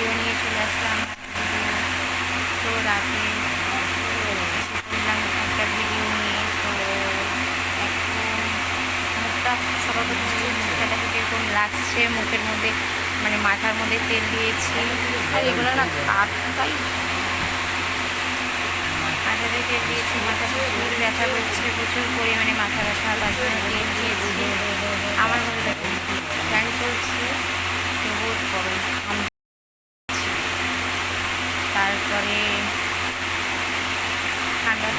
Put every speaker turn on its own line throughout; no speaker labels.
Video নিয়ে চলে আসলাম। তো রাতে একটা ভিডিও নিয়ে তো মুখটা সবাই মুখটা কীরকম লাগছে, মুখের মধ্যে মানে মাথার মধ্যে তেল দিয়েছি।
আর এগুলো না
কাপটাই মাথাতে তেল দিয়েছি মাথা প্রচুর ব্যথা করছে, প্রচুর পরিমাণে মাথা ব্যথা লাগছে তেল দিয়ে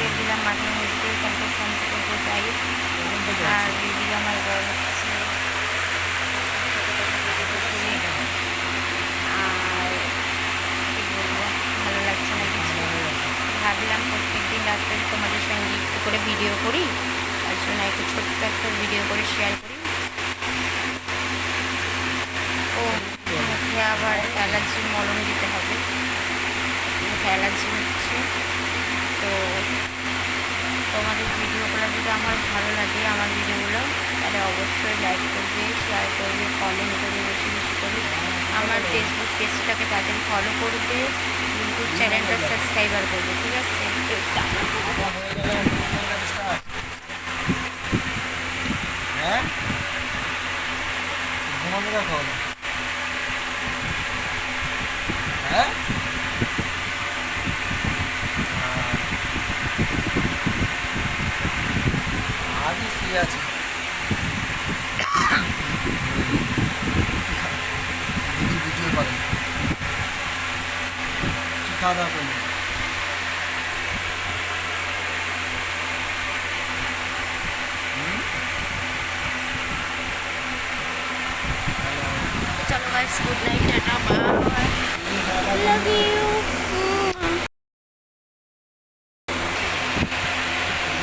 তেল দিলাম মাথার মধ্যে তারপর শান্তি করতে চাই।
আর
এদিকে আমার বড় হচ্ছে। আর কি বলব, ভালো লাগছে না কিছু। ভাবলাম প্রত্যেক দিন রাত্রে তোমাদের সঙ্গে একটু করে ভিডিও করি। তার জন্য একটু ছোট্ট একটা ভিডিও করে শেয়ার করি। ও, মুখে আবার অ্যালার্জির মলম দিতে হবে। অ্যালার্জি হচ্ছে তো তোমাদের ভিডিওগুলো যদি আমার ভালো লাগে আমার ভিডিওগুলো, তাহলে অবশ্যই লাইক করবে শেয়ার করবে কমেন্ট করবে বেশি বেশি করে।
আমার
ফেসবুক পেজটাকে তাদের ফলো করবে ইউটিউব চ্যানেলটা সাবস্ক্রাইবার করবে, ঠিক আছে?
হ্যাঁ? শুয়ে আছি দিদি ভিডিও করে কি খাওয়া দাওয়া করলি হুম? হ্যালো
চলো guys good night tata bye